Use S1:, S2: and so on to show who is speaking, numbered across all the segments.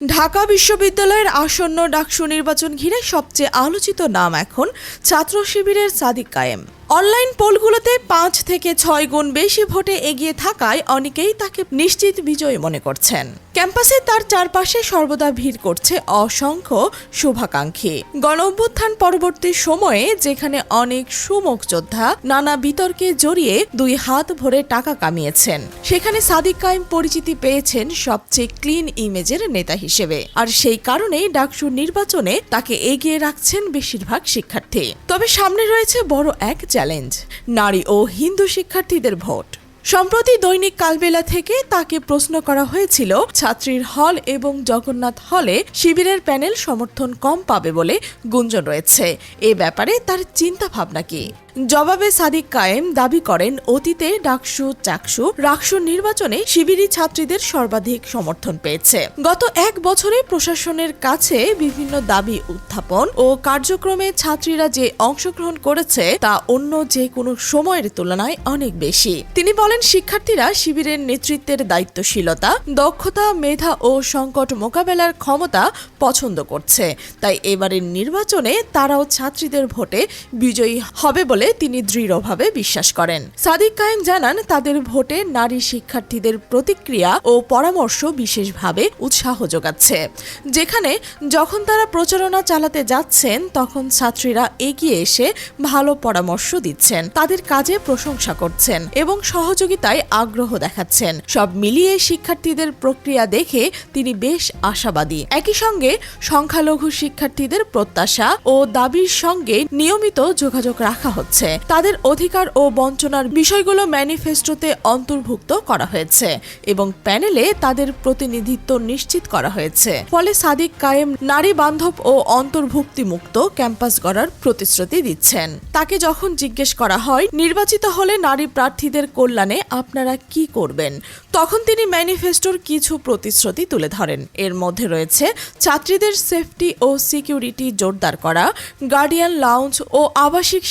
S1: ঢাকা বিশ্ববিদ্যালয়ের আসন্ন ডাকসু নির্বাচন ঘিরে সবচেয়ে আলোচিত নাম এখন ছাত্র শিবিরের সাদিক কায়েম। অনলাইন পোলগুলোতে পাঁচ থেকে ছয় গুণ বেশি ভোটে এগিয়ে থাকায় অনেকেই তাকে নিশ্চিত বিজয়ী মনে করছেন। ক্যাম্পাসে তার চারপাশে সর্বদা ভিড় করছে অসংখ্য শুভাকাঙ্ক্ষী। গণ অভ্যুত্থান পরবর্তী সময়ে যেখানে অনেক সুমুখ যোদ্ধা নানা বিতর্কে জড়িয়ে দুই হাত ভরে টাকা কামিয়েছেন, সেখানে সাদিক কায়েম পরিচিতি পেয়েছেন সবচেয়ে ক্লিন ইমেজের নেতা হিসেবে। আর সেই কারণেই ডাকসুর নির্বাচনে তাকে এগিয়ে রাখছেন বেশিরভাগ শিক্ষার্থী। তবে সামনে রয়েছে বড় এক চ্যালেঞ্জ, নারী ও হিন্দু শিক্ষার্থীদের ভোট। সম্প্রতি দৈনিক কালবেলা থেকে তাকে প্রশ্ন করা হয়েছিল, ছাত্রীর হল এবং জগন্নাথ হলে শিবিরের প্যানেল সমর্থন কম পাবে বলে গুঞ্জন রয়েছে। এ ব্যাপারে তার চিন্তা ভাবনা কি? জবাবে সাদিক কায়েম দাবি করেন, অতীতে ডাকসু, চাকসু, রাকসু নির্বাচনে শিবিরি ছাত্রীদের সর্বাধিক সমর্থন পেয়েছে। গত এক বছরে প্রশাসনের কাছে বিভিন্ন দাবি উত্থাপন ও কার্যক্রমে ছাত্রীরা যে অংশগ্রহণ করেছে, তা অন্য যে কোনো সময়ের তুলনায় অনেক বেশি। তিনি বলেন, শিক্ষার্থীরা শিবিরের নেতৃত্বের দায়িত্বশীলতা, দক্ষতা, মেধা ও সংকট মোকাবেলার ক্ষমতা পছন্দ করছে। তাই এবারের নির্বাচনে তারাও ছাত্রীদের ভোটে বিজয়ী হবে বলে তিনি দৃঢ়ভাবে বিশ্বাস করেন। সাদিক কায়েম জানান, তাদের ভোটে নারী শিক্ষার্থীদের প্রতিক্রিয়া ও পরামর্শ বিশেষভাবে উৎসাহ যোগাচ্ছে। যেখানে যখন তারা প্রচারণা চালাতে যাচ্ছেন, তখন ছাত্রীরা এগিয়ে এসে ভালো পরামর্শ দিচ্ছেন, তাদের কাজে প্রশংসা করছেন এবং সহযোগিতায় আগ্রহ দেখাচ্ছেন। সব মিলিয়ে শিক্ষার্থীদের প্রক্রিয়া দেখে তিনি বেশ আশাবাদী। একই সঙ্গে সংখ্যালঘু শিক্ষার্থীদের প্রত্যাশা ও দাবির সঙ্গে নিয়মিত যোগাযোগ রাখা হচ্ছে। তাদের অধিকার ও বঞ্চনার বিষয়গুলো ম্যানিফেস্টোতে অন্তর্ভুক্ত করা হয়েছে এবং প্যানেলে তাদের প্রতিনিধিত্ব নিশ্চিত করা হয়েছে। ফলে সাদিক কায়েম নারী বান্ধব ও অন্তর্ভুক্তিমুক্ত ক্যাম্পাস গড়ার প্রতিশ্রুতি দিচ্ছেন। তাকে যখন জিজ্ঞেস করা হয়, নির্বাচিত হলে নারী প্রার্থীদের কল্যাণে আপনারা কি করবেন? তখন তিনি ম্যানিফেস্টোর কিছু প্রতিশ্রুতি তুলে ধরেন। এর মধ্যে রয়েছে ছাত্রীদের সেফটি ও সিকিউরিটি জোরদার করা, গার্ডিয়ান লাউঞ্জ ও আবাসিক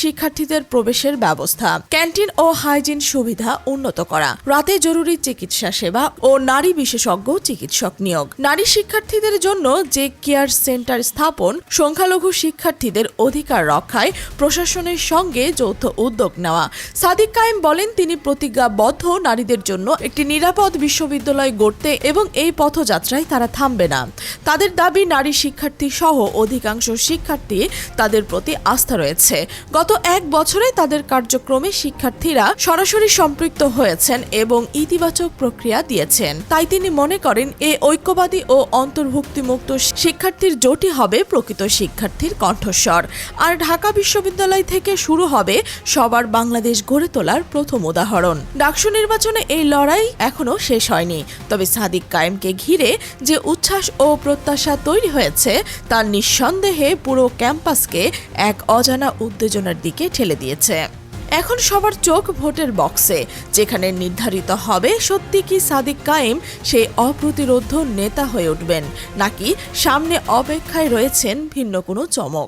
S1: শিক্ষার্থীদের প্রবেশের ব্যবস্থা, ক্যান্টিন ও হাইজিন সুবিধা উন্নত করা, রাতে জরুরি চিকিৎসা সেবা ও নারী বিশেষজ্ঞ চিকিৎসক নিয়োগ। নারী শিক্ষার্থীদের জন্য যে কেয়ার সেন্টার স্থাপন, সংখ্যালঘু শিক্ষার্থীদের অধিকার রক্ষায় প্রশাসনের সঙ্গে যৌথ উদ্যোগ নেওয়া। সাদিক কায়েম বলেন, তিনি প্রতিজ্ঞাবদ্ধ নারীদের জন্য একটি নিরাপদ বিশ্ববিদ্যালয় গড়তে এবং এই পথযাত্রায় তারা থামবে না। তাদের দাবি, নারী শিক্ষার্থী সহ অধিকাংশ শিক্ষার্থী তাদের প্রতি আস্থা রয়েছে। গত এক বছরে তাদের কার্যক্রমে শিক্ষার্থীরা সরাসরি সম্পৃক্ত হয়েছেন এবং ইতিবাচক প্রক্রিয়া দিয়েছেন। তাই তিনি মনে করেন, এ ঐক্যবাদী ও অন্তর্ভুক্তিমুক্ত শিক্ষার্থীর জোটই হবে প্রকৃত শিক্ষার্থীর কণ্ঠস্বর। আর ঢাকা বিশ্ববিদ্যালয় থেকে শুরু হবে সবার বাংলাদেশ গড়ে তোলার প্রথম উদাহরণ। ডাকসু নির্বাচনে এই লড়াই এখনও শেষ হয়নি। তবে সাদিক কায়েমকে ঘিরে যে উচ্ছ্বাস ও প্রত্যাশা তৈরি হয়েছে তা নিঃসন্দেহে পুরো ক্যাম্পাসকে এক অজানা উত্তেজনার দিকে ঠেলে দিয়েছে। এখন সবার চোখ ভোটের বক্সে। যেখানে নির্ধারিত হবে সত্যি কি সাদিক কায়েম, সেই অপ্রতিরোধ নেতা হয়ে উঠবেন। নাকি সামনে অপেক্ষায় রয়েছেন ভিন্ন কোনো চমক?